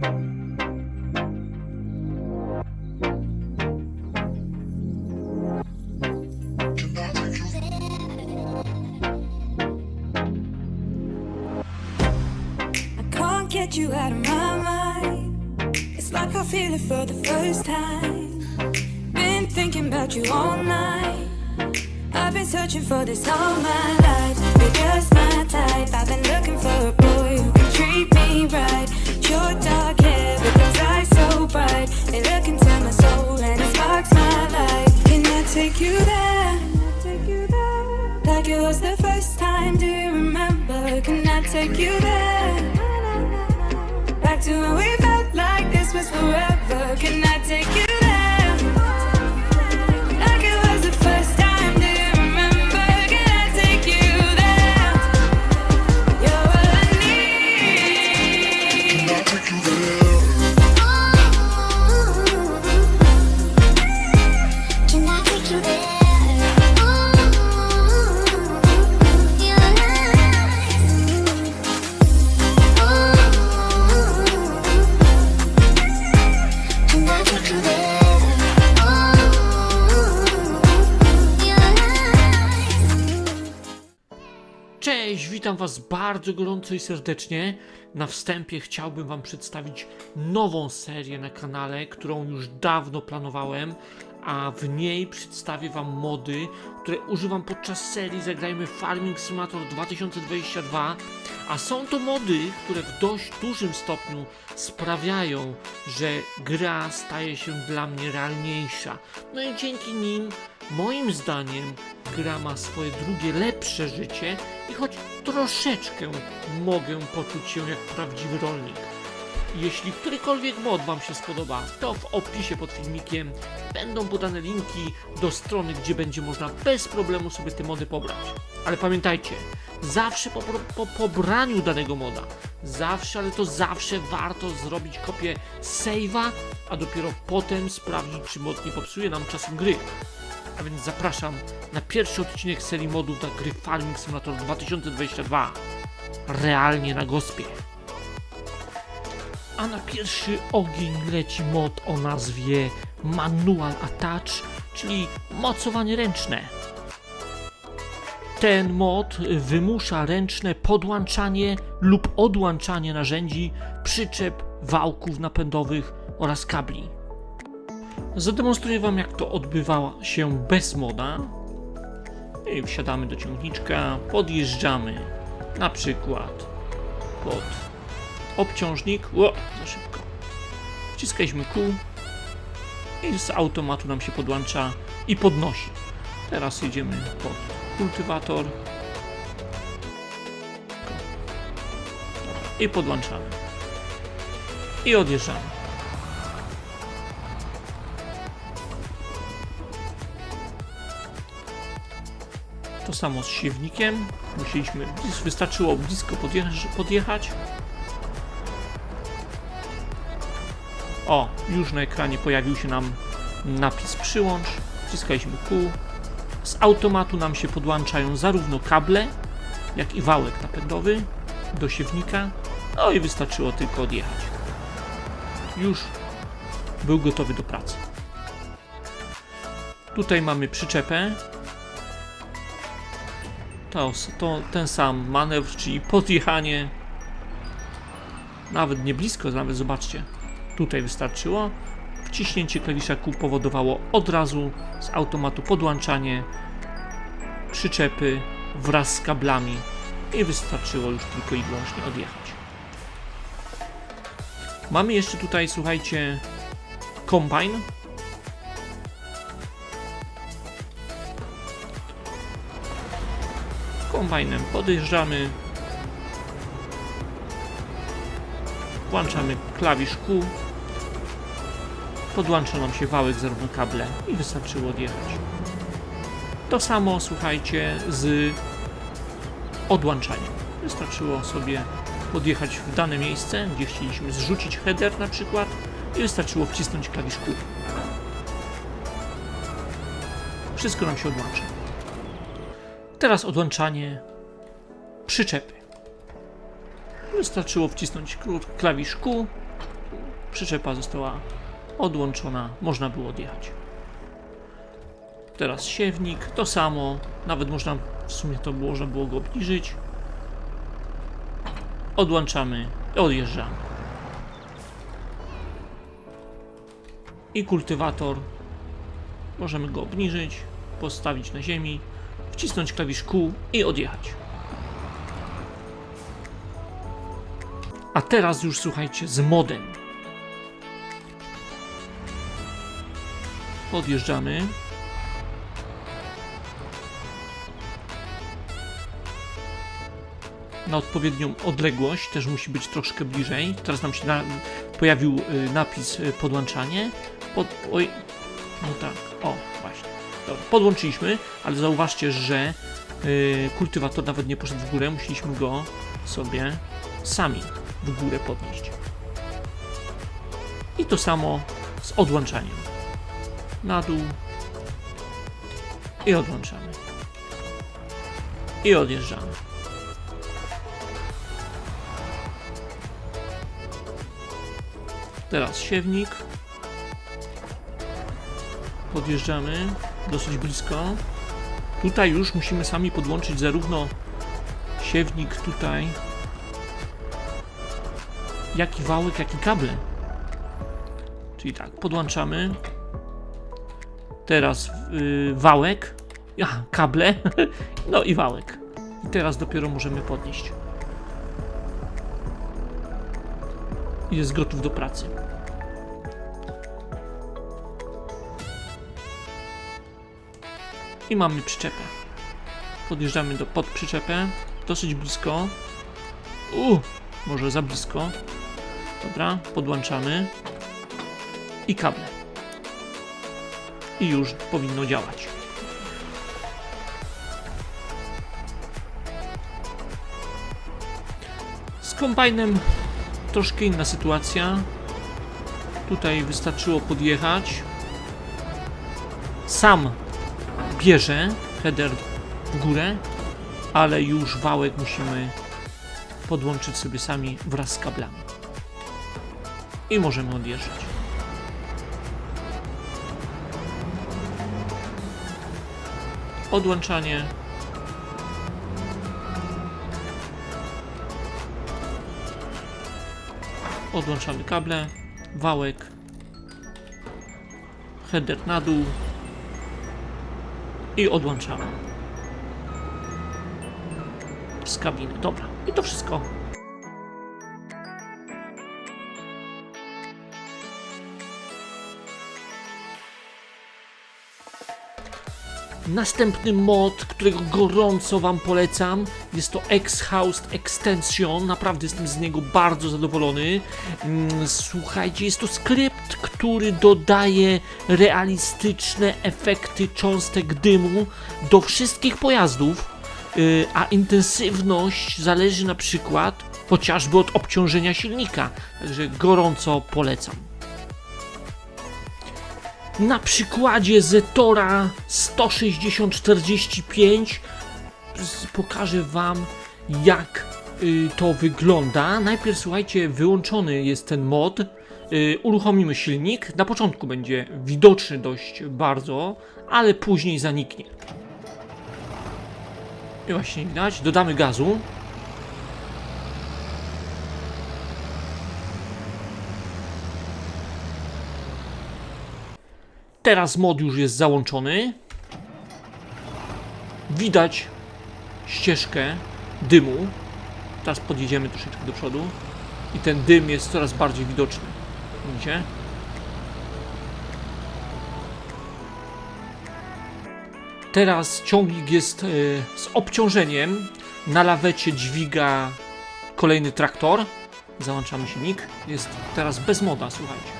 I can't get you out of my mind. It's like I feel it for the first time. Been thinking about you all night. I've been searching for this all my life. You're just my type. I've been looking for a boy who can treat me right. Your dark hair those eyes so bright. They look into my soul and it sparks my life. I? Can I take you there? Like it was the first time. Do you remember? Can I take you there? Back to when we felt like this was forever. Witam Was bardzo gorąco i serdecznie. Na wstępie chciałbym Wam przedstawić nową serię na kanale, którą już dawno planowałem, a w niej przedstawię Wam mody, które używam podczas serii Zagrajmy Farming Simulator 2022, a są to mody, które w dość dużym stopniu sprawiają, że gra staje się dla mnie realniejsza. No i dzięki nim Moim zdaniem gra ma swoje drugie, lepsze życie i choć troszeczkę mogę poczuć się jak prawdziwy rolnik. Jeśli którykolwiek mod Wam się spodoba, to w opisie pod filmikiem będą podane linki do strony, gdzie będzie można bez problemu sobie te mody pobrać. Ale pamiętajcie, zawsze po, po pobraniu danego moda, zawsze, ale to zawsze warto zrobić kopię save'a, a dopiero potem sprawdzić, czy mod nie popsuje nam czasu gry. A więc zapraszam na pierwszy odcinek serii modów dla gry Farming Simulator 2022. Realnie na gospie. A na pierwszy ogień leci mod o nazwie Manual Attach, czyli mocowanie ręczne. Ten mod wymusza ręczne podłączanie lub odłączanie narzędzi, przyczep, wałków napędowych oraz kabli. Zademonstruję Wam, jak to odbywa się bez moda. I wsiadamy do ciągniczka, podjeżdżamy na przykład pod obciążnik. Ło, za szybko. Wciskaliśmy kół i z automatu nam się podłącza i podnosi. Teraz jedziemy pod kultywator. I podłączamy. I odjeżdżamy. To samo z siewnikiem. Musieliśmy, wystarczyło blisko podjechać. podjechać. O, już na ekranie pojawił się nam napis przyłącz. Wciskaliśmy kół. Z automatu nam się podłączają zarówno kable, jak i wałek napędowy do siewnika. No i wystarczyło tylko odjechać. Już był gotowy do pracy. Tutaj mamy przyczepę, to, to ten sam manewr, czyli podjechanie nawet nie blisko, nawet zobaczcie, tutaj wystarczyło. Wciśnięcie klawisza kół powodowało od razu z automatu podłączanie przyczepy wraz z kablami i wystarczyło już tylko i wyłącznie odjechać. Mamy jeszcze tutaj, słuchajcie, kombine, kombajnem podjeżdżamy, włączamy klawisz kół, podłącza nam się wałek, zarówno kable i wystarczyło odjechać. To samo, słuchajcie, z odłączaniem. Wystarczyło sobie podjechać w dane miejsce, gdzie chcieliśmy zrzucić header na przykład i wystarczyło wcisnąć klawisz kół. Wszystko nam się odłącza. Teraz odłączanie przyczepy. Wystarczyło wcisnąć klawisz Q przyczepa została odłączona, można było odjechać. Teraz siewnik, to samo, nawet można, w sumie to było, można było go obniżyć. Odłączamy, odjeżdżamy. I kultywator, możemy go obniżyć, postawić na ziemi, wcisnąć klawisz Q i odjechać. A teraz już słuchajcie z modem. Podjeżdżamy. Na odpowiednią odległość, też musi być troszkę bliżej. Teraz nam się na, pojawił y, napis y, podłączanie. Pod, oj, no tak, o, właśnie. Podłączyliśmy, ale zauważcie, że y, kultywator nawet nie poszedł w górę, musieliśmy go sobie sami w górę podnieść. I to samo z odłączaniem. Na dół i odłączamy. I odjeżdżamy. Teraz siewnik. Podjeżdżamy dosyć blisko. Tutaj już musimy sami podłączyć zarówno siewnik tutaj, jak i wałek, jak i kable. Czyli tak, podłączamy. Teraz yy, wałek, a, kable, no i wałek. I teraz dopiero możemy podnieść. I jest gotów do pracy. I mamy przyczepę. Podjeżdżamy do pod przyczepę, dosyć blisko. U, może za blisko. Dobra, podłączamy. I kable. I już powinno działać. Z kombajnem troszkę inna sytuacja. Tutaj wystarczyło podjechać. Sam bierze header w górę, ale już wałek musimy podłączyć sobie sami wraz z kablami. I możemy odjeżdżać. Odłączanie. Odłączamy kable, wałek, header na dół i odłączamy z kabiny. Dobra, i to wszystko. Następny mod, którego gorąco Wam polecam, jest to X-Housed Extension. Naprawdę jestem z niego bardzo zadowolony. Mm, Słuchajcie, jest to skrypt, który dodaje realistyczne efekty cząstek dymu do wszystkich pojazdów, yy, a intensywność zależy na przykład chociażby od obciążenia silnika. Także gorąco polecam. Na przykładzie Zetora 16045 z- pokażę Wam, jak y, to wygląda. Najpierw słuchajcie, wyłączony jest ten mod. Y, uruchomimy silnik. Na początku będzie widoczny dość bardzo, ale później zaniknie. I właśnie widać. Dodamy gazu. Teraz mod już jest załączony. Widać ścieżkę dymu. Teraz podjedziemy troszeczkę do przodu. I ten dym jest coraz bardziej widoczny. Widzicie? Teraz ciągnik jest e, z obciążeniem. Na lawecie dźwiga kolejny traktor. Załączamy silnik. Jest teraz bez moda, słuchajcie.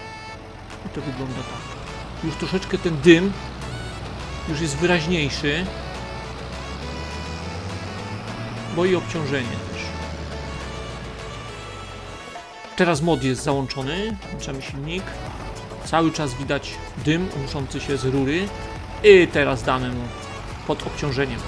I to wygląda tak już troszeczkę ten dym już jest wyraźniejszy. Bo i obciążenie też. Teraz mod jest załączony. Włączamy silnik. Cały czas widać dym unoszący się z rury. I teraz damy mu pod obciążeniem.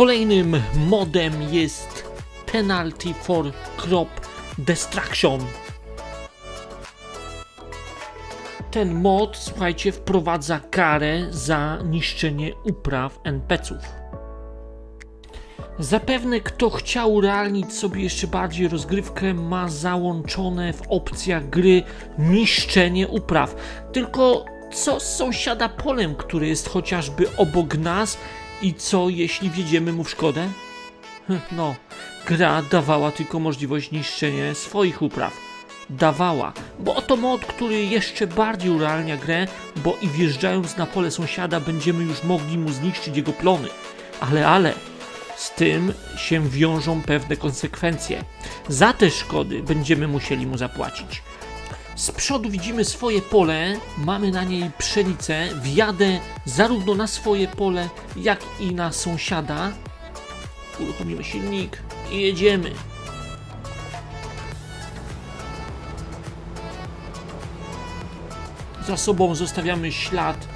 Kolejnym modem jest Penalty for Crop Destruction. Ten mod, słuchajcie, wprowadza karę za niszczenie upraw NPC-ów. Zapewne kto chciał urealnić sobie jeszcze bardziej rozgrywkę, ma załączone w opcjach gry niszczenie upraw. Tylko co z sąsiada polem, który jest chociażby obok nas i co jeśli wjedziemy mu w szkodę? Hm, No, gra dawała tylko możliwość niszczenia swoich upraw. Dawała, bo oto mod, który jeszcze bardziej urealnia grę, bo i wjeżdżając na pole sąsiada będziemy już mogli mu zniszczyć jego plony. Ale, ale, z tym się wiążą pewne konsekwencje. Za te szkody będziemy musieli mu zapłacić. Z przodu widzimy swoje pole, mamy na niej pszenicę, wjadę zarówno na swoje pole, jak i na sąsiada. Uruchomimy silnik i jedziemy. Za sobą zostawiamy ślad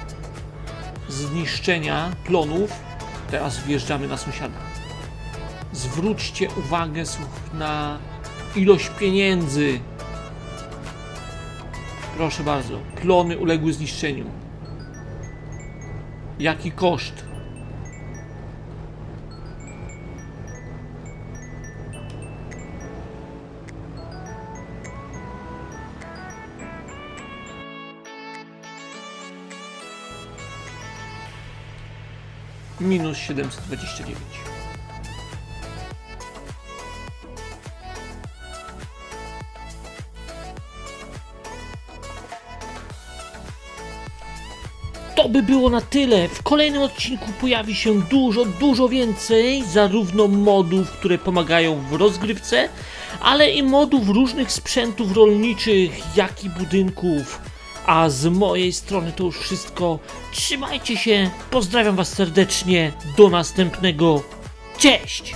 zniszczenia plonów. Teraz wjeżdżamy na sąsiada. Zwróćcie uwagę słuch- na ilość pieniędzy. Proszę bardzo, plony uległy zniszczeniu. Jaki koszt? Minus 729. To by było na tyle. W kolejnym odcinku pojawi się dużo, dużo więcej, zarówno modów, które pomagają w rozgrywce, ale i modów różnych sprzętów rolniczych, jak i budynków. A z mojej strony to już wszystko. Trzymajcie się, pozdrawiam Was serdecznie. Do następnego. Cześć!